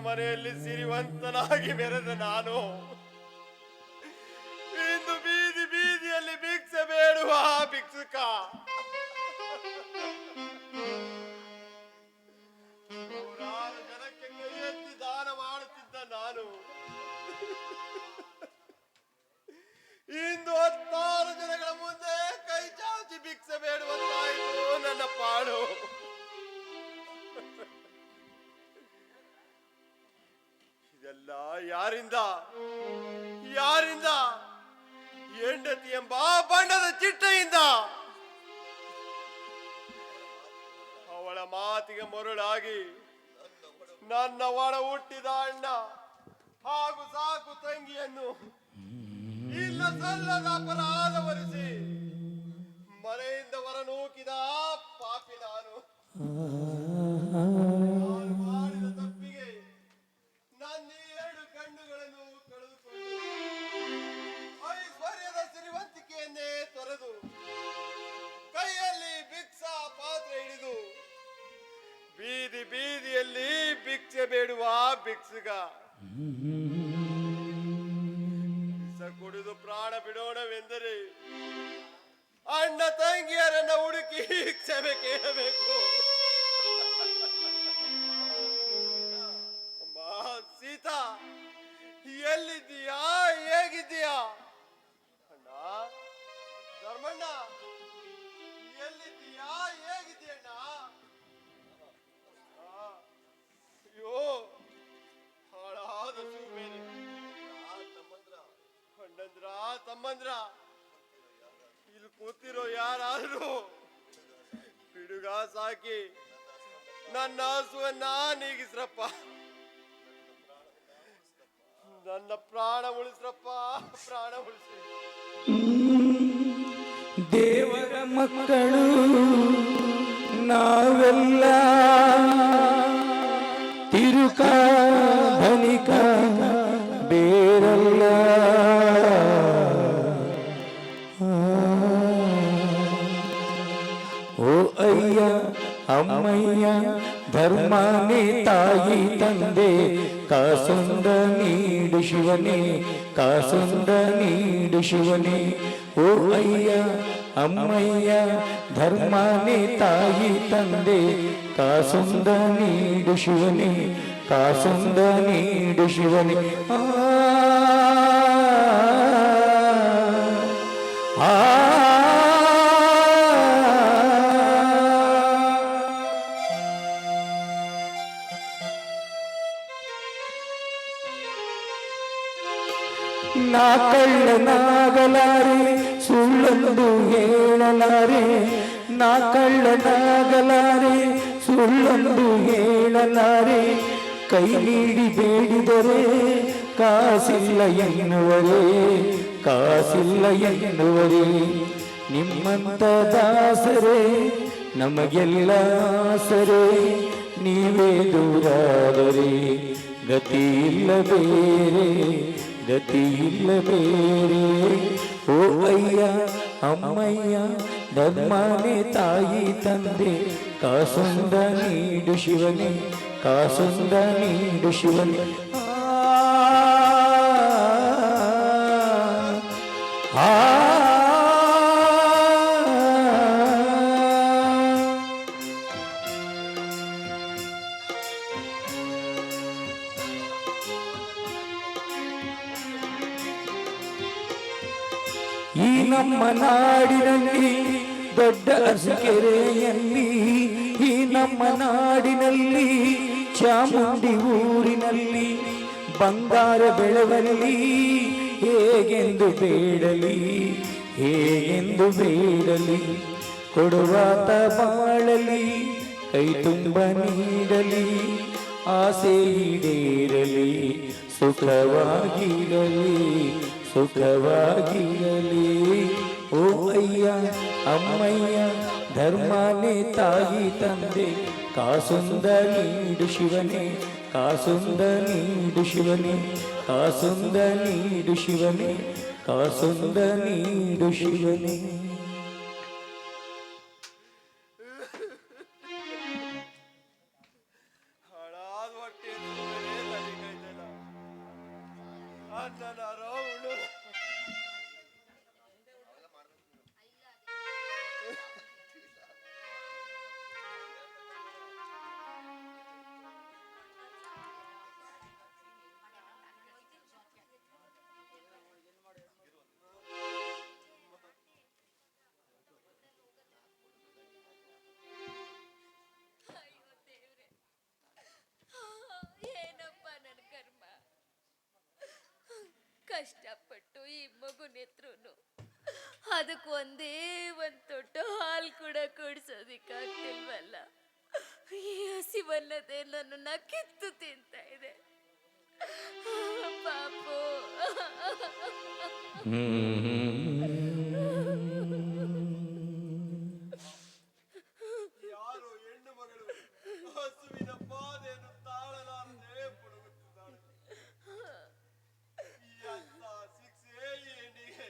ಮನೆಯಲ್ಲಿ ಸಿರಿವಂತನಾಗಿ ಬೆರೆದ ನಾನು ಅವಳ ಮಾತಿಗೆ ಮರುಳಾಗಿ, ನನ್ನ ಒಳ ಹುಟ್ಟಿದ ಅಣ್ಣ, ಹಾಗೂ ಸಾಕು ತಂಗಿಯನ್ನು ಇಲ್ಲ ಸಲ್ಲದ ಅಪರಾಧ ಬರಿಸಿ ಮನೆಯಿಂದ ಹೊರನೂಕಿದ ಪಾಪಿ ನಾನು ನಾನು. ಬೀದಿ ಬೀದಿಯಲ್ಲಿ ಭಿಕ್ಷೆ ಬೇಡುವ ಭಿಕ್ಷುಗ. ಕುಡಿದು ಪ್ರಾಣ ಬಿಡೋಣವೆಂದರೆ ಅಣ್ಣ ತಂಗಿಯರನ್ನ ಹುಡುಕಿ ಕ್ಷಮೆ ಕೇಳಬೇಕು. ಅಮ್ಮ ಸೀತಾ, ಎಲ್ಲಿದ್ದೀಯಾ? ಹೇಗಿದ್ದೀಯಾ? ತಮ್ಮಂದ್ರ ಇಲ್ಲಿ ಕೂತಿರೋ ಯಾರಾದ್ರೂ? ಬಿಡುಗ ಸಾಕಿ. ನನ್ನ ಹಸುವನ್ನ ನೀಗಿಸ್ರಪ್ಪ ನನ್ನ ಪ್ರಾಣ ಉಳಿಸ್ರಪ್ಪ. ಪ್ರಾಣ ಉಳಿಸಿ. ದೇವರ ಮಕ್ಕಳು, ನಾವೆಲ್ಲ ತಿರುಕ ಧನಿಕ ಬೇರಲ್ಲ ಅಮ್ಮಯ್ಯ ಧರ್ಮನೇ ತಾಯಿ ತಂದೆ ಕಾಸೊಂದ ನೀಡು ಶಿವನೇ ಕಾಸೊಂದ ನೀಡು ಶಿವನೇ ಓ ಅಯ್ಯ ಅಮ್ಮಯ್ಯ ಧರ್ಮನೇ ತಾಯಿ ತಂದೆ ಕಾಸೊಂದ ನೀಡು ಶಿವನೇ ಕಾಸೊಂದ ನೀಡು ಶಿವನೇ ಆ ಕಳ್ಳನಾಗಲಾರೆ ಸುಳ್ಳೊಂದು ಹೇಳಲಾರಿ. ನಾ ಕಳ್ಳನಾಗಲಾರೆ ಸುಳ್ಳೊಂದು ಹೇಳಲಾರಿ. ಕೈ ನೀಡಿ ಬೇಡಿದರೆ ಕಾಸಿಲ್ಲ ಎನ್ನುವರೇ ಕಾಸಿಲ್ಲ ಎನ್ನುವರೇ. ನಿಮ್ಮಂತ ದಾಸರೇ, ನಮಗೆಲ್ಲ ಸರೇ ನೀವೇ ದೂರಾದರೆ ಗತಿ ಇಲ್ಲ ಬೇರೆ ಗತಿ ಇಲ್ಲ ಬೇರೆ ಓ ಅಯ್ಯ ಅಮ್ಮಯ್ಯ ಧರ್ಮನೇ ತಾಯಿ ತಂದೆ ಕಾಸೊಂದ ನೀಡು ಶಿವನೇ ಕಾಸೊಂದ ನೀಡು ಶಿವನೇ ನಾಡಿನಲ್ಲಿ ದೊಡ್ಡ ಅರಸಕೆರೆಯಲ್ಲಿ, ಈ ನಮ್ಮ ನಾಡಿನಲ್ಲಿ ಚಾಮುಂಡಿ ಊರಿನಲ್ಲಿ, ಬಂಗಾರ ಬೆಳವಲ್ಲಿ ಹೇಗೆಂದು ಬೇಡಲಿ ಹೇಗೆಂದು ಬೇಡಲಿ, ಕೊಡುವಾತ ಬಾಳಲಿ, ಕೈ ತುಂಬ ನೀಡಲಿ, ಆಸೆ ಈಡೇರಲಿ, ಸುಖವಾಗಿರಲಿ ಸುಖವಾಗಿರಲಿ. ಓ ಅಯ್ಯ, ಅಮ್ಮಯ್ಯ, ಧರ್ಮನೇ ತಾಯಿ ತಂದೆ ಕಾಸುಂದ ನೀಡು ಶಿವನೇ ಕಾಸುಂದ ನೀಡು ಶಿವನೇ ಕಾಸುಂದ ನೀಡು ಶಿವನೇ ಕಾಸುಂದ ನೀಡು ಶಿವನೇ. ಕಷ್ಟಪಟ್ಟು ಈ ಮಗು ನೆತ್ರುನು. ಅದಕ್ಕೆ ಒಂದೇ ಒಂದು ತೊಟ್ಟು ಹಾಲು ಕೂಡ ಕುಡಿಸೋದಿಕ್ಕಾಗ್ತಿಲ್ವಲ್ಲ? ಈ ಹಸಿವಲ್ಲದೆ ನನ್ನ ಕಿತ್ತು ತಿಂತ ಇದೆ. ಪಾಪು ಯಾರು ಹೆಣ್ಣು ಮಗಳು ಹಸುವಿನ ಬಾಧೆಯನ್ನು ತಾಳಲಾರದೆ ಪುಡುಗುತ್ತಿದ್ದಾಳೆ ಈ ಅಂತ ಶಿಕ್ಷೆ ಈ ಹೆಣ್ಣಿಗೆ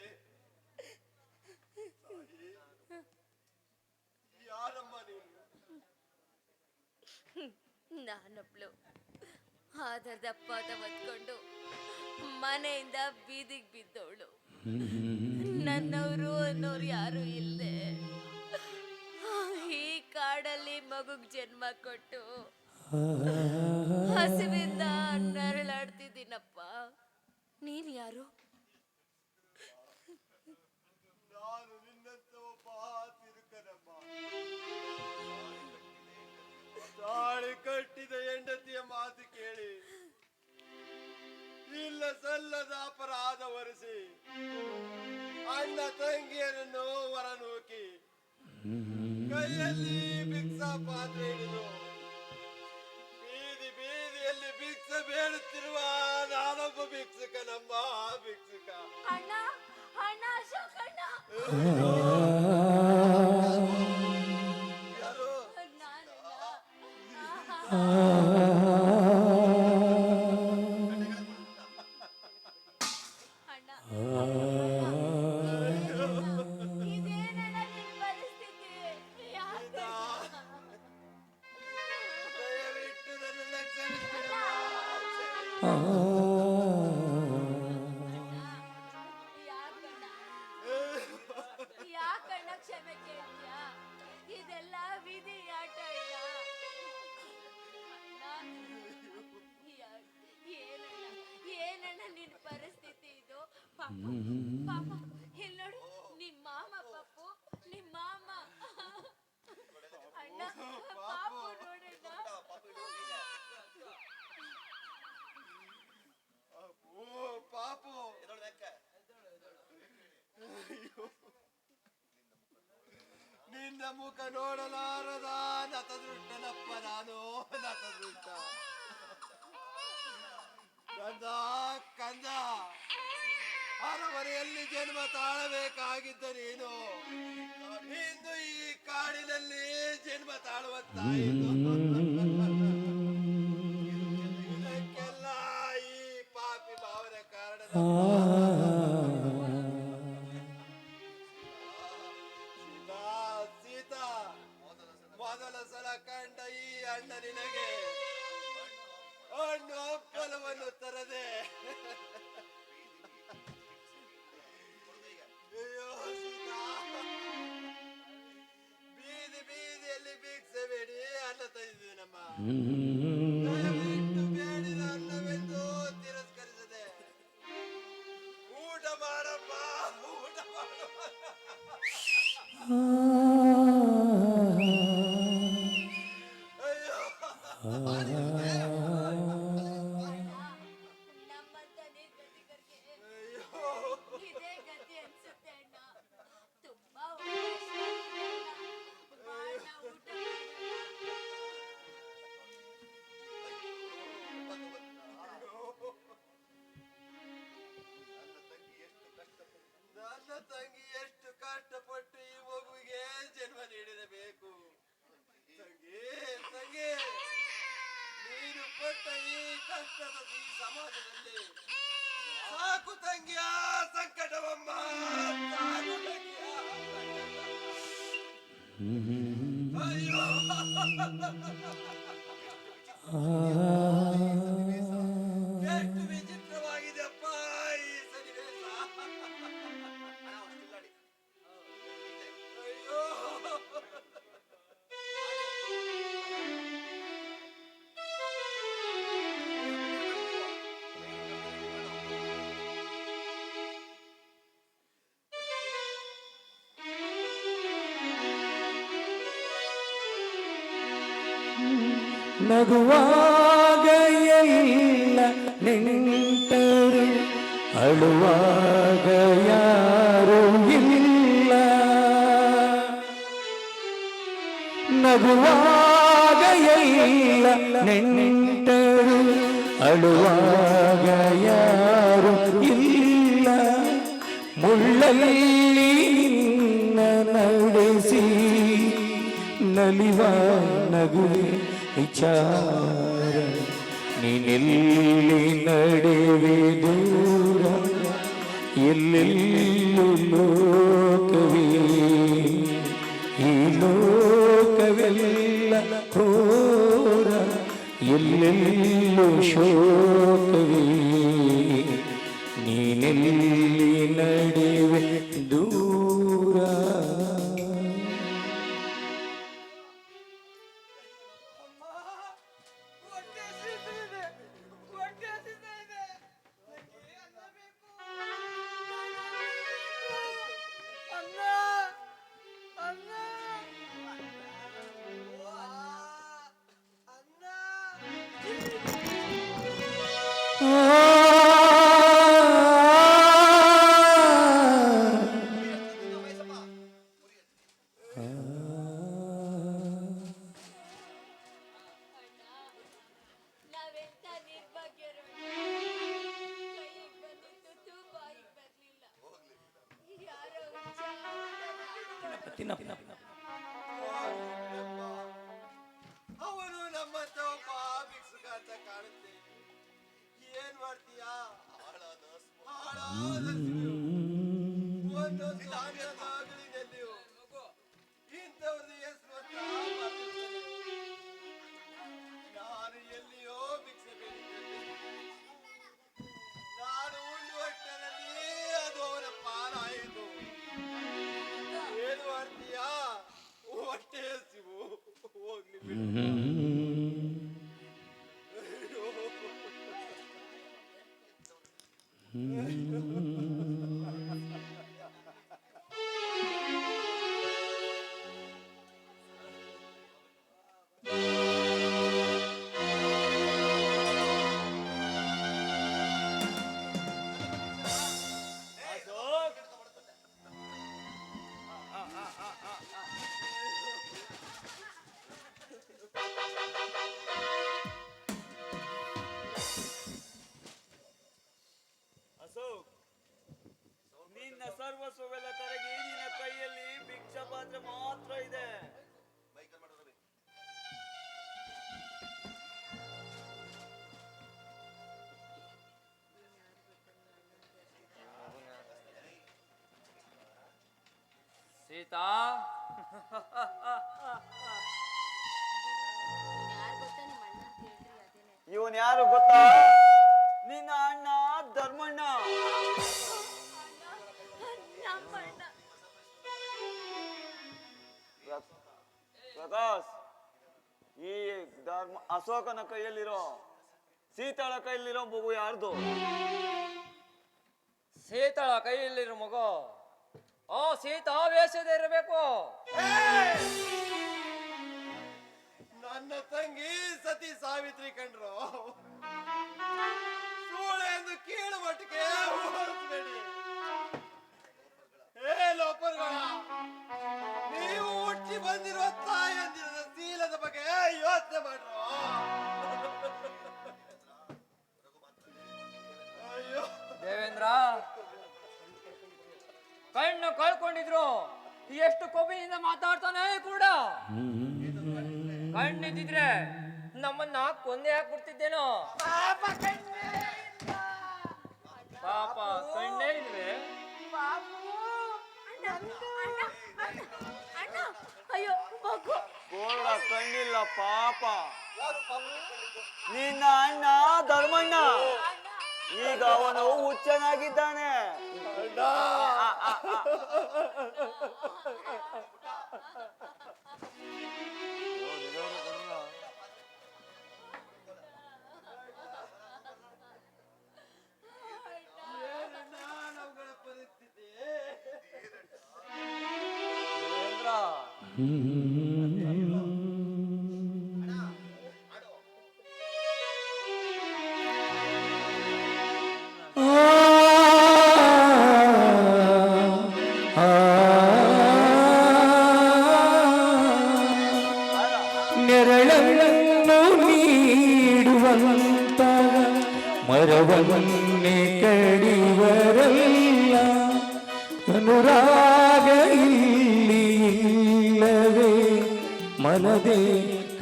ತಾಯಿ, ಯಾರಮ್ಮ ನೀನು ನಾನೊಬ್ಳು. ಆಧಾರದ ಪಾದ ಹೊತ್ಕೊಂಡು ಮನೆಯಿಂದ ಬೀದಿಗೆ ಬಿದ್ದವಳು ನನ್ನವರು ಅನ್ನೋರು ಯಾರು ಇಲ್ಲದೆ ಈ ಕಾಡಲ್ಲಿ ಮಗುಗ್ ಜನ್ಮ ಕೊಟ್ಟು ಹಸಿವಿಂದ ನರಳಾಡ್ತಿದ್ದೀನಪ್ಪ. ನೀನ್ ಯಾರು? ನಾನು ನಿನ್ನಂತ ತಾಳಿ ಕಟ್ಟಿದ ಹೆಂಡತಿಯ ಮಾತು ಕೇಳಿ. ಇಲ್ಲ ಸಲ್ಲದ ಅಪರಾಧ ಒರೆಸಿ. ಅಣ್ಣ ತಂಗಿಯರನ್ನು ಹೊರನೂಕಿ. ಕೈಯಲ್ಲಿ ಭಿಕ್ಷಾ ಪಾತ್ರೆ ಹಿಡಿದು ಬೀದಿ ಬೀದಿಯಲ್ಲಿ ಭಿಕ್ಷ ಬೇಡುತ್ತಿರುವ ನಾನೊಬ್ಬ ಭಿಕ್ಷುಕನಮ್ಮ ಭಿಕ್ಷುಕ. ಅಣ್ಣ ಅಣ್ಣ ಅಶೋಕ್ ನಿನ್ನ ಮುಖ ನೋಡಲಾರದ ನತದೃಷ್ಟನಪ್ಪ ನಾನು, ನತದೃಷ್ಟ. ಕಂದ ಕಂದ. ಅರಮನೆಯಲ್ಲಿ ಜನ್ಮ ತಾಳಬೇಕಾಗಿದ್ದ ನೀನು. ಇಂದು ಈ ಕಾಡಿನಲ್ಲಿ ಜನ್ಮ ತಾಳುವ ಇದಕ್ಕೆಲ್ಲ Mm-hmm. ನೀಡಿರಬೇಕು ತಂಗಿ ತಂಗಿ ನೀನು ಪಟ್ಟ ಈ ಕಷ್ಟದ ಈ ಸಮಾಜದಲ್ಲಿ ಸಾಕು ತಂಗಿಯ ಸಂಕಟವಮ್ಮ ಸಾಕು ತಂಗಿಯ ಸಂಕಟ. ಅಯ್ಯೋ ನಗುವಾಗ ಎಲ್ಲ ನೆಂಟರು ಅಳುವಾಗ ಯಾರು ಇಲ್ಲ. ನಗುವಾಗ ಎಲ್ಲ ನೆಂಟರು ಅಳುವಾಗ ಯಾರು ಇಲ್ಲ. ಮುಳ್ಳಲ್ಲಿ ನಡೆಸಿ ನಲಿವ ನಗುವೆ ವಿಚಾರ ನೀನೆಲ್ಲಿ ನಡೆವೆ ದೂರ ಎಲ್ಲೆಲ್ಲೂ ಲೋಕವೇ ಈ ಲೋಕವೆಲ್ಲ ಘೋರ ಎಲ್ಲೆಲ್ಲೂ ಶೋಕವೇ ನೀನೆಲ್ಲಿ ನಡೆವೆ ದೂರ ಧಾನ್ಯದ ಅಗಳಿನಲ್ಲಿಯೂ ಇಂಥವ್ರದ್ದು ಹೆಸರು ಎಲ್ಲಿಯೋ ಭಿಕ್ಷೆ ಬೇಡಿದ್ದೇನೆ ನಾನು ಉಂಡು ಹೊಟ್ಟೆನಲ್ಲಿ ಅದು ಅವರ ಪಾಲಾಯಿತು ಏನು ಮಾಡ್ತೀಯಾ ಹೊಟ್ಟೆ ಹಸಿವು. ಸೀತಾ ಇವನ್ ಯಾರು ಗೊತ್ತಾ? ನಿನ್ನ ಅಣ್ಣ ಧರ್ಮಣ್ಣ. ಪ್ರಕಾಶ್ ಈ ಧರ್ಮ ಅಶೋಕನ ಕೈಯಲ್ಲಿರೋ ಸೀತಾಳ ಕೈಯಲ್ಲಿರೋ ಮಗು ಯಾರ್ದು? ಸೀತಾಳ ಕೈಯಲ್ಲಿರೋ ಮಗು. ಆ ಸೀತಾ ವೇಷದ ಇರಬೇಕು ಕೂಡ ಕಣ್ಣಿದ್ದಿದ್ರೆ ನಮ್ಮನ್ನ ಕೊಂದೆ ಹಾಕ್ಬಿಡ್ತಿದ್ದೇನೋ? ಪಾಪ ಕಣ್ಣೇ ಇದ್ರೆ ಅಣ್ಣ ಅಣ್ಣ ಅಣ್ಣ ಅಣ್ಣ. ಅಯ್ಯೋ ಮಗು. ಗೋಳ ಕಣ್ಣಿಲ್ಲ ಪಾಪ. ನಿನ್ನ ಅಣ್ಣ ಧರ್ಮಣ್ಣ. ಈಗ ಅವನು ಹುಚ್ಚನಾಗಿದ್ದಾನೆ. ದೇವೇಂದ್ರ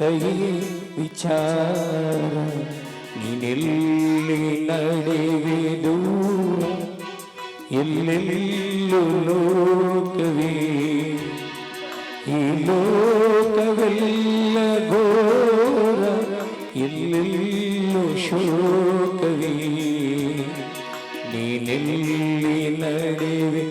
ಕೈ ವಿಚಾರ ನೀನೆಲ್ಲಿ ನಡೆವೆ ದೂರ ಎಲ್ಲೆಲ್ಲೂ ಲೋಕವೇ ಈ ಲೋಕವೆಲ್ಲ ಘೋರ ಎಲ್ಲೆಲ್ಲೂ ಶೋಕವೇ ನೀನೆಲ್ಲಿ ನಡೆವೆ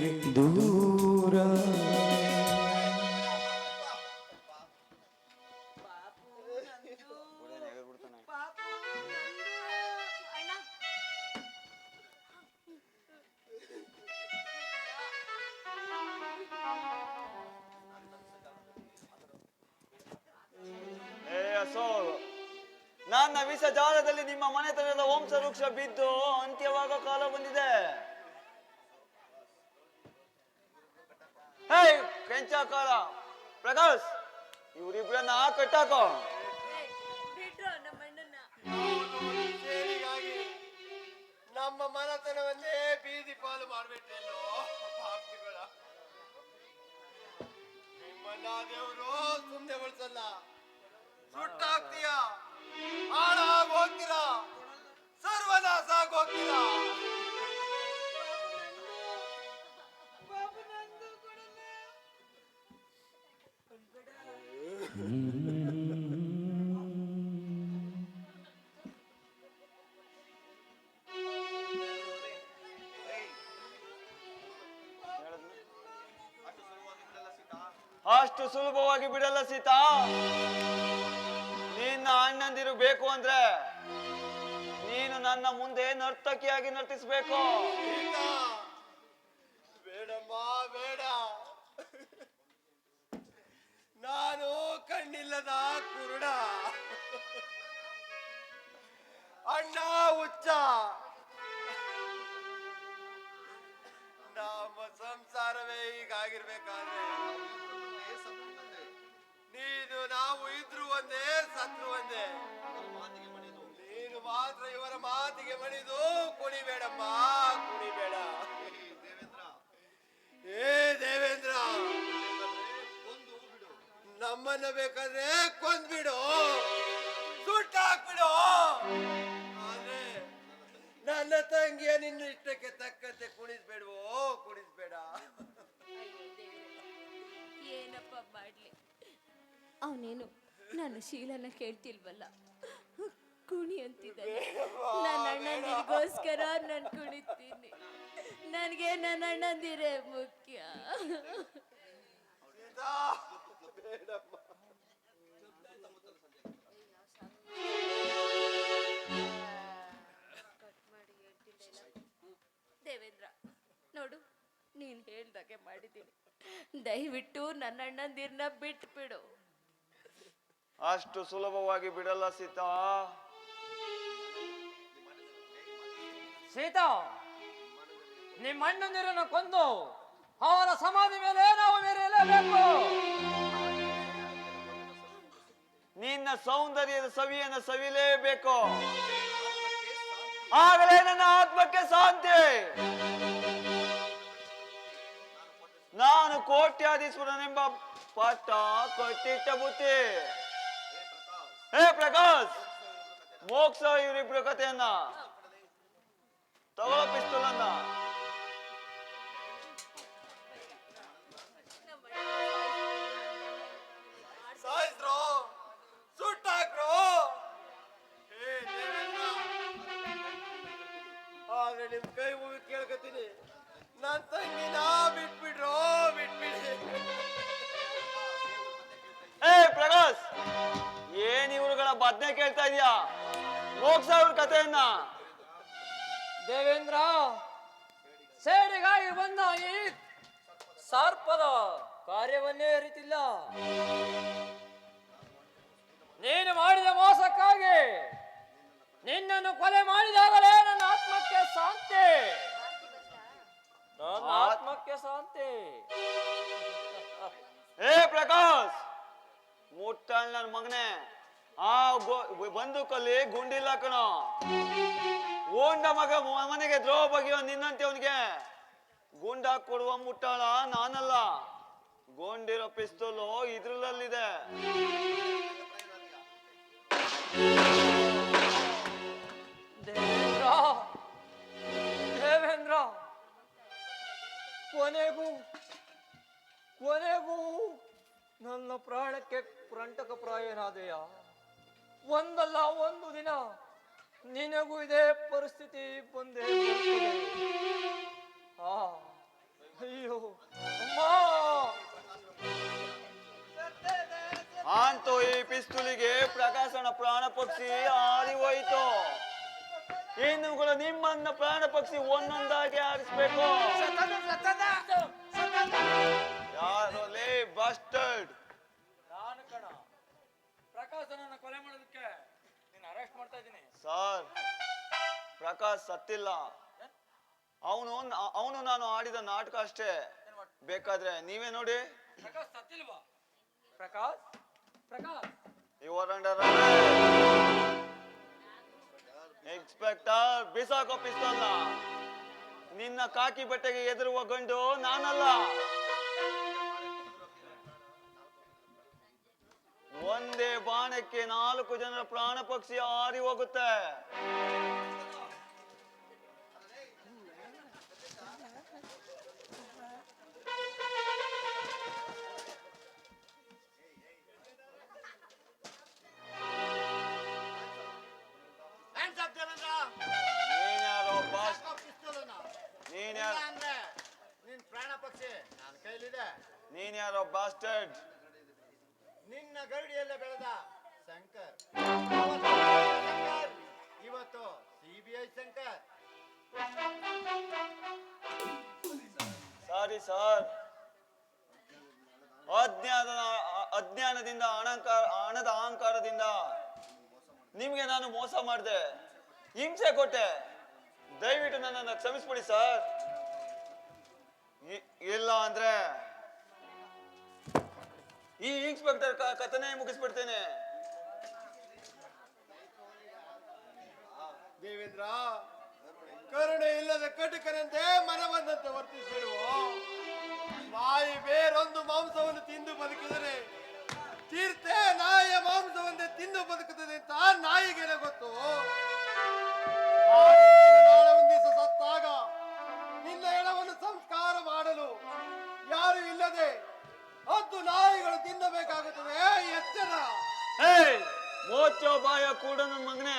ಹೇ ಕೆಂಚಾಕಾರ ಪ್ರಕಾಶ್ ಇವರಿಬ್ಬರನ್ನ ಕಟ್ಟಾಕೋ. ಏಯ್, ಬಿಡ್ರೋ ನಮ್ಮ ಅಣ್ಣನ್ನ. ಸೇರಿಗಾಗಿ ನಮ್ಮ ಮನತನವನ್ನೇ ಬೀದಿ ಪಾಲು ಮಾಡ್ಬಿಟ್ಟೆಲ್ಲೋ ಪಾಪಿಗಳ. ನಿಮ್ಮನ್ನ ದೇವರು ಸುಮ್ಮನೆ ಉಳಿಸಲ್ಲ ಸುಟ್ಟಾಗ್ತೀಯ? ಹಾಳಾಗ್ ಹೋಗ್ತೀರಾ ಸರ್ವನಾಶ ಆಗ್ ಅಷ್ಟು ಸುಲಭವಾಗಿ ಬಿಡಲ್ಲ ಸೀತಾ. ನಿನ್ನ ಅಣ್ಣಂದಿರು ಬೇಕು ಅಂದ್ರೆ ನೀನು ನನ್ನ ಮುಂದೆ ನರ್ತಕಿಯಾಗಿ ನರ್ತಿಸ್ಬೇಕು ಸೀತಾ, ಬೇಡಮ್ಮ ಬೇಡ ನಾನು ಕಣ್ಣಿಲ್ಲದ ಕುರುಡ. ಅಣ್ಣ ಹುಚ್ಚ. ನಮ್ಮ ಸಂಸಾರವೇ ಹೀಗಾಗಿರ್ಬೇಕಾದ್ರೆ. ನೀನು ನಾವು ಇದ್ರು ಒಂದೇ ಸತ್ರು ಒಂದೇ ನೀನು ಮಾತ್ರ ಇವರ ಮಾತಿಗೆ ಮಣಿದು ಕುಣಿಬೇಡಮ್ಮ ಕುಣಿಬೇಡ. ಏ ದೇವೇಂದ್ರ ನಮ್ಮನ್ನ ಬೇಕಾದ್ರೆ ಕೊಂದ್ಬಿಡು. ಸುಟ್ಟಾಕ್ಬಿಡು ಆದ್ರೆ ನನ್ನ ತಂಗಿಯ ನಿನ್ನ ಇಷ್ಟಕ್ಕೆ ತಕ್ಕಂತೆ ಕುಣಿಸ್ಬೇಡವೋ? ಕುಣಿಸ್ಬೇಡ. ಏನಪ್ಪ ಮಾಡ್ಲಿ? ಅವನೇನು ನಾನು ಶೀಲನ ಕೇಳ್ತಿಲ್ವಲ್ಲ? ಕುಣಿ ಅಂತಿದ್ದಾನೆ. ನನ್ನ ಅಣ್ಣಂದಿರಿಗೋಸ್ಕರ ನಾನು ಕುಣಿತೀನಿ. ನನಗೆ ನನ್ನ ಅಣ್ಣಂದಿರೇ ಮುಖ್ಯ. ದೇವೇಂದ್ರ ನೋಡು ನೀನ್ ಹೇಳ್ದಾಗೆ ಮಾಡಿದ್ದೀನಿ ದಯವಿಟ್ಟು ನನ್ನ ಅಣ್ಣಂದಿರ್ನ ಬಿಟ್ಬಿಡು. ಅಷ್ಟು ಸುಲಭವಾಗಿ ಬಿಡಲ್ಲ ಸೀತಾ. ಸೀತಾ ನಿಮ್ಮ ಅಣ್ಣಂದಿರನ್ನು ಕೊಂದು ಅವರ ಸಮಾಧಿ ಮೇಲೆ ನಾವು ಮೇರೆಯಲೇಬೇಕು ನಿನ್ನ ಸೌಂದರ್ಯದ ಸವಿಯನ್ನು ಸವಿಲೇಬೇಕು. ಆಗಲೇ ನನ್ನ ಆತ್ಮಕ್ಕೆ ಶಾಂತಿ. ನಾನು ಕೋಟ್ಯಾಧೀಶ್ವರನೆಂಬ ಪಟ್ಟ ಕಟ್ಟಿಟ್ಟ ಬುತ್ತಿ ಹೇ ಪ್ರಕಾಶ್, ಮೋಕ್ಷ ಇವರಿಬ್ರು ಕಥೆಯನ್ನ. ತಗೊಳ್ಳೋ ಪಿಸ್ತೂಲ್ ಮುಟ್ಟಲ್ ನನ್ ಮಗನೇ. ಆ ಬಂದೂಕಲ್ಲಿ ಗುಂಡಿಲ್ಲ ಕಣೋ. ಓಂಡ ಮಗ ಮನೆಗೆ ದ್ರೋಹ ಬಗೆಯೋ ನಿನ್ನಂತೆ ಅವನಿಗೆ. ಗುಂಡ ಕೊಡುವ ಮುಟ್ಟಾಳ ನಾನಲ್ಲ. ಗೊಂಡಿರೋ ಪಿಸ್ತೂಲು ಇದ್ರಲ್ಲಿದೆ ದೇವೇಂದ್ರ ದೇವೇಂದ್ರ. ಕೊನೆಗೂ ಕೊನೆಗೂ ನನ್ನ ಪ್ರಾಣಕ್ಕೆ ಪ್ರಂಟಕ ಪ್ರಾಯನಾದೆಯ. ಒಂದಲ್ಲ ಒಂದು ದಿನ ನಿನಗೂ ಇದೇ ಪರಿಸ್ಥಿತಿ ಬಂದೆ. ಆ ಅಯ್ಯೋ ಅಮ್ಮ! ಅಂತೂ ಈ ಪಿಸ್ತೂಲಿಗೆ ಪ್ರಕಾಶನ ಪ್ರಾಣ ಪಕ್ಷಿ ಹಾರಿ ಹೋಯ್ತು. ಇನ್ನುಗಳು ನಿಮ್ಮನ್ನ ಪ್ರಾಣ ಪಕ್ಷಿ ಒಂದೊಂದಾಗಿ ಆರಿಸ್ಬೇಕು ಸರ್ ಪ್ರಕಾಶ್ ಸತ್ತಿಲ್ಲ. ಅವನು ಅವನು ನಾನು ಆಡಿದ ನಾಟಕ ಅಷ್ಟೇ. ಬೇಕಾದ್ರೆ ನೀವೇ ನೋಡಿ. ಪ್ರಕಾಶ್ ಸತ್ತಿಲ್ವಾ? ಪ್ರಕಾಶ್? ಪ್ರಕಾಶ್? ಅಂಡರ್ ಇನ್ಸ್ಪೆಕ್ಟರ್ ಬಿಸಾಕೋ ಪಿಸ್ತೋಲ್ನ ನಿನ್ನ ಕಾಕಿ ಬಟ್ಟೆಗೆ ಎದುರುವ ಗಂಡು ನಾನಲ್ಲ. ಒಂದೇ ಬಾಣಕ್ಕೆ ನಾಲ್ಕು ಜನರ ಪ್ರಾಣ ಪಕ್ಷಿ ಹಾರಿ ಹೋಗುತ್ತೆ. ನೀನ್ ಯಾರೋ ಬಾಸ್ಟರ್ಡ್ ನಿನ್ನ ಗರಡಿಯಲ್ಲೇ ಬೆಳೆದ ಶಂಕರ್. ಇವತ್ತು ಸಿಬಿಐ ಶಂಕರ್. ಸಾರಿ ಸರ್ ಅಜ್ಞಾನ ಅಜ್ಞಾನದಿಂದ ಅಣಂಕಾರ, ಹಣದ ಅಹಂಕಾರದಿಂದ ನಿಮ್ಗೆ ನಾನು ಮೋಸ ಮಾಡಿದೆ. ಹಿಂಸೆ ಕೊಟ್ಟೆ. ದಯವಿಟ್ಟು ನನ್ನನ್ನು ಕ್ಷಮಿಸ್ಬಿಡಿ ಸರ್ ಇಲ್ಲ ಅಂದ್ರೆ ಈ ಇನ್ಸ್ಪೆಕ್ಟರ್ ಕಥನೆ ಮುಗಿಸ್ಬಿಡ್ತೇನೆ. ದೇವೇಂದ್ರ, ಕರುಣೆ ಇಲ್ಲದ ಕಟಕನಂತೆ ಮನ ಬಂದಂತೆ ಬಾಯಿ ನಾಯಿ ಬೇರೊಂದು ಮಾಂಸವನ್ನು ತಿಂದು ಬದುಕಿದರೆ ತೀರ್ಥೆ ನಾಯಿಯ ಮಾಂಸವನ್ನೇ ತಿಂದು ಬದುಕುತ್ತದೆ ಅಂತ ನಾಯಿಗೆ ಗೊತ್ತು. ನಾಳೆ ಸತ್ತಾಗ ನಿನ್ನ ಎಡವನ್ನು ಸಂಸ್ಕಾರ ಮಾಡಲು ಯಾರು ಇಲ್ಲದೆ ಹತ್ತು ನಾಯಿಗಳು ತಿನ್ನಬೇಕಾಗುತ್ತದೆ. ಎಚ್ಚರ. ಏಯ್ ಮೋಚೋ ಬಾಯ ಕೂಡ ನನ್ನ ಮಗನೇ.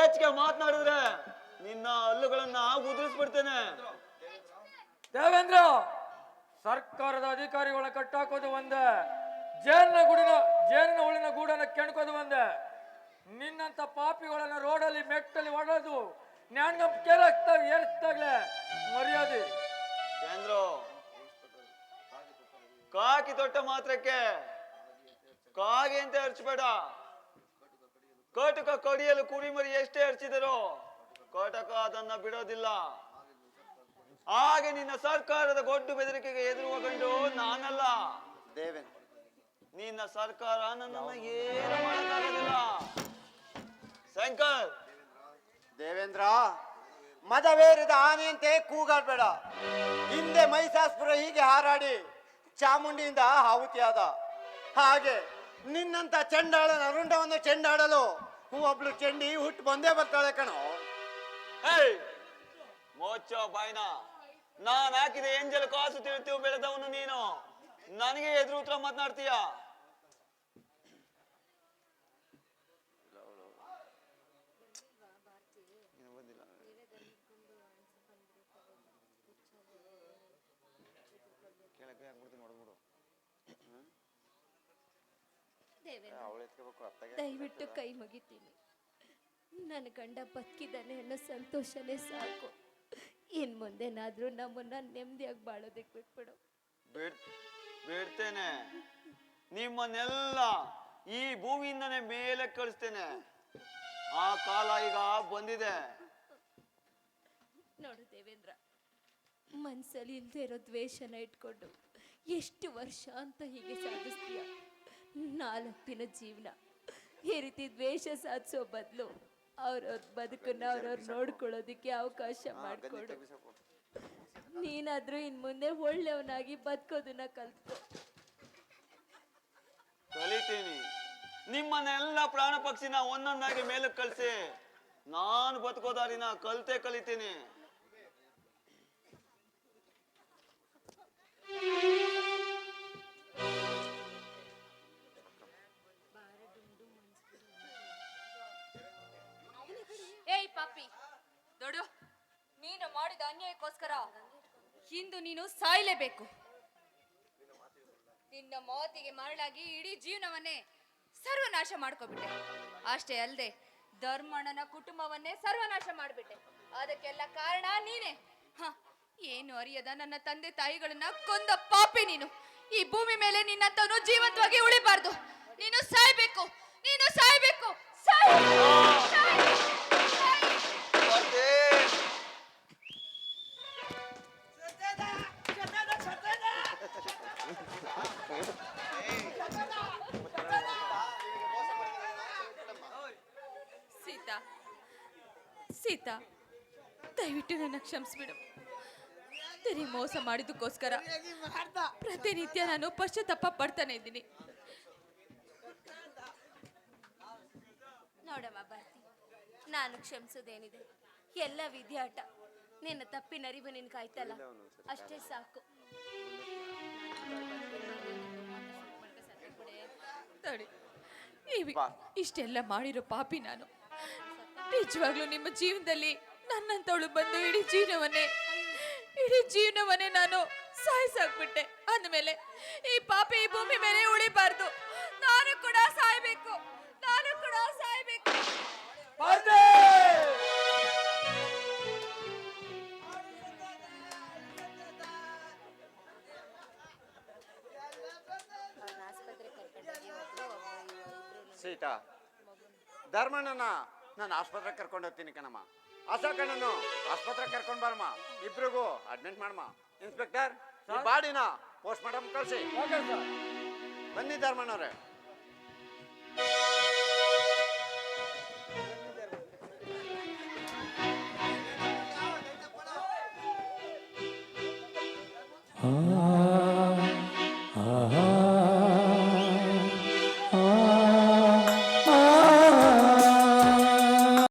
ಏಚಿಗೆ ಮಾತನಾಡಿದ್ರೆ ನಿನ್ನ ಹಲ್ಲುಗಳನ್ನ ಉದುರಿಸ್ಬಿಡ್ತೇನೆ. ದೇವೇಂದ್ರ ಸರ್ಕಾರದ ಅಧಿಕಾರಿಗಳ ಕಟ್ಟಾಕೋದು ಒಂದೇ. ಜೇನಿನ ಗುಡಿನ ಜೇನಿನ ಉಳಿನ ಗೂಡನ್ನ ಕೆಣ್ಕೋದು ಒಂದೇ. ನಿನ್ನಂತ ಪಾಪಿಗಳನ್ನ ರೋಡಲ್ಲಿ ಮೆಟ್ಟಲ್ಲಿ ಹೊಡೆದು ನ್ಯಾಣ್ಗಂ ಕೇಳಿಸ್ತಾ ಏರಿಸ್ದಾಗ್ಲೆ ಮರ್ಯಾದೆ. ಚಂದ್ರು ಕಾಕಿ ತೊಟ್ಟ ಮಾತ್ರಕ್ಕೆ. ಕಾಗೆ ಅಂತ ಹರ್ಚಬೇಡ. ಕೋಟಕ ಕಡಿಯಲು ಕುರಿಮರಿ ಎಷ್ಟೇ ಹರ್ಚಿದರು ಕೋಟಕ ಅದನ್ನ ಬಿಡೋದಿಲ್ಲ. ಹಾಗೆ ನಿನ್ನ ಸರ್ಕಾರದ ಗೊಡ್ಡು ಬೆದರಿಕೆಗೆ ಎದುರು ಹೋಗಂಡು ನಾನಲ್ಲ. ದೇವೇಂದ್ರ. ನಿನ್ನ ಸರ್ಕಾರ ನನ್ನನ್ನು ಏನು ಮಾಡಕ್ಕಾಗೋದಿಲ್ಲ. ಶಂಕರ್. ದೇವೇಂದ್ರ ಮದವೇರಿದ ಆನೆಯಂತೆ ಕೂಗಾಡ್ಬೇಡ. ಹಿಂದೆ ಮೈಸಾಸ್ಪುರ ಹೀಗೆ ಹಾರಾಡಿ. ಚಾಮುಂಡಿಯಿಂದ ಆಹುತಿಯಾದ ಹಾಗೆ ನಿನ್ನಂತ ಚೆಂಡಾಳ ನರುಂಡವನ್ನು ಚೆಂಡಾಡಲು ಒಬ್ಳು ಚೆಂಡಿ ಹುಟ್ಟು ಬಂದೇ ಬರ್ತಾಳೆ ಕಣೋ. ಏಯ್ ಮೋಚೋ ಬಾಯ್ನ, ನಾನ್ ಹಾಕಿದ ಎಂಜಲ್ ಕಾಸು ತಿಳ್ತೀವಿ ಬೆಳೆದವನು ನೀನು. ನನಗೆ ಎದುರು ಉತ್ತರ ಮಾತನಾಡ್ತೀಯ? ದಯವಿಟ್ಟು ಕೈ ಮುಗಿತೀನಿ. ನನ್ನ ಗಂಡ ಬದುಕಿದ್ದಾನೆ ಅನ್ನೋ ಸಂತೋಷನೇ ಸಾಕು. ಇನ್ ಮುಂದೆನಾದ್ರೂ ನಮ್ಮನ್ನ ನೆಮ್ಮದಿಯಾಗಿ ಬಾಳೋದಕ್ಕೆ ಬಿಟ್ಬಿಡು. ಬಿಡ್ ಬಿಡ್ತೇನೆ. ನಿಮ್ಮನ್ನೆಲ್ಲ ಈ ಭೂಮಿಯಿಂದನೇ ಮೇಲೆ ಕಳಿಸ್ತೇನೆ. ಆ ಕಾಲ ಈಗ ಬಂದಿದೆ. ನೋಡು ದೇವೇಂದ್ರ ಮನ್ಸಲ್ಲಿ ಇಲ್ದೇ ಇರೋ ದ್ವೇಷನ ಇಟ್ಕೊಂಡು ಎಷ್ಟು ವರ್ಷ ಅಂತ ಹೀಗೆ ಸಾಧಿಸ್ತೀಯ? ನಾಲ್ಕು ದಿನ ಜೀವನ. ಈ ರೀತಿ ದ್ವೇಷ ಸಾಧಿಸೋ ಬದಲು ಅವ್ರವ್ರ ಬದುಕನ್ನ ಅವ್ರವ್ರು ನೋಡ್ಕೊಳ್ಳೋದಕ್ಕೆ ಅವಕಾಶ ಮಾಡಿಕೊಡು. ನೀನಾದ್ರೂ ಇನ್ ಮುಂದೆ ಒಳ್ಳೆಯವನಾಗಿ ಬದುಕೋದನ್ನ ಕಲ್ತ್ಕೊ. ಕಲಿತೀನಿ. ನಿಮ್ಮನ್ನೆಲ್ಲ ಪ್ರಾಣ ಪಕ್ಷಿನ ಒಂದೊಂದಾಗಿ ಮೇಲಕ್ಕೆ ಕಳಿಸಿ. ನಾನು ಬದುಕೋದಾರಿನ ಕಲ್ತೆ ಕಲಿತೀನಿ. ಪಾಪಿ ದೊಡು ನೀನು ಮಾಡಿದ ಅನ್ಯಾಯಕ್ಕೋಸ್ಕರ ಇಂದು ನೀನು ಸಾಯಲೇಬೇಕು. ನಿನ್ನ ಮಾತಿಗೆ ಮರಳಾಗಿ ಇಡೀ ಜೀವನವನ್ನೇ ಸರ್ವನಾಶ ಮಾಡ್ಕೊಬಿಟ್ಟೆ. ಅಷ್ಟೇ ಅಲ್ಲದೆ ಧರ್ಮಣ್ಣನ ಕುಟುಂಬವನ್ನೇ ಸರ್ವನಾಶ ಮಾಡಿಬಿಟ್ಟೆ. ಅದಕ್ಕೆಲ್ಲ ಕಾರಣ ನೀನೇ. ಹ, ಏನು ಅರಿಯದ ನನ್ನ ತಂದೆ ತಾಯಿಗಳನ್ನ ಕೊಂದ ಪಾಪಿ ನೀನು. ಈ ಭೂಮಿ ಮೇಲೆ ನಿನ್ನಂತವನು ಜೀವಂತವಾಗಿ ಉಳಿಬಾರ್ದು. ನೀನು ಸಾಯ್ಬೇಕು ನೀನು ಸಾಯ್ಬೇಕು. ಕ್ಷಮಿಸ್ಬಿಡು. ತೆರಿ ಮೋಸ ಮಾಡಿದ್ದಕ್ಕೋಸ್ಕರ ಪ್ರತಿನಿತ್ಯ ನಾನು ಪಶ್ಚಾತ್ತಾಪ ಪಡ್ತಾನೆ ಇದ್ದೀನಿ. ನೋಡಮ್ಮ ಬರ್ತಿ ನಾನು ಕ್ಷಮಿಸೋದೇನಿದೆ. ಎಲ್ಲ ವಿದ್ಯಾಟ ನಿನ್ನ ತಪ್ಪಿನರಿವು ನಿನ್ ಕಾಯ್ತಲ್ಲ ಅಷ್ಟೇ ಸಾಕು. ತಡಿ. ಇಷ್ಟೆಲ್ಲ ಮಾಡಿರೋ ಪಾಪಿ ನಾನು. ನಿಜವಾಗ್ಲೂ ನಿಮ್ಮ ಜೀವನದಲ್ಲಿ ನನ್ನಂತವಳು ಬಂದು ಇಡೀ ಜೀವನವನ್ನೇ ಇಡೀ ಜೀವನವನ್ನೇ ನಾನು ಸಾಯಿಸಾಕ್ಬಿಟ್ಟೆ. ಅಂದಮೇಲೆ, ಈ ಪಾಪಿ ಈ ಭೂಮಿ ಮೇಲೆ ಉಳಿಬಾರ್ದು. ನಾನು ಕೂಡ ಸಾಯ್ಬೇಕು. ನಾನು ಕೂಡ ಸಾಯ್ಬೇಕು. ಸೀತಾ ಧರ್ಮಣ್ಣನ ನಾನು ಆಸ್ಪತ್ರೆ ಕರ್ಕೊಂಡು ಹೋಗ್ತೀನಿ ಕಣಮ್ಮ. ಅಶೋಕಣ್ಣನು ಆಸ್ಪತ್ರೆಗೆ ಕರ್ಕೊಂಡು ಬರಮ್ಮ ಇಬ್ರಿಗೂ ಅಡ್ಮಿಟ್ ಮಾಡಮ್ಮ ಇನ್ಸ್ಪೆಕ್ಟರ್ ಈ ಬಾಡಿನ ಪೋಸ್ಟ್ ಮಾರ್ಟಮ್ ಕಳಿಸಿ ಬನ್ನಿ ಧರ್ಮಣ್ಣವ್ರೆ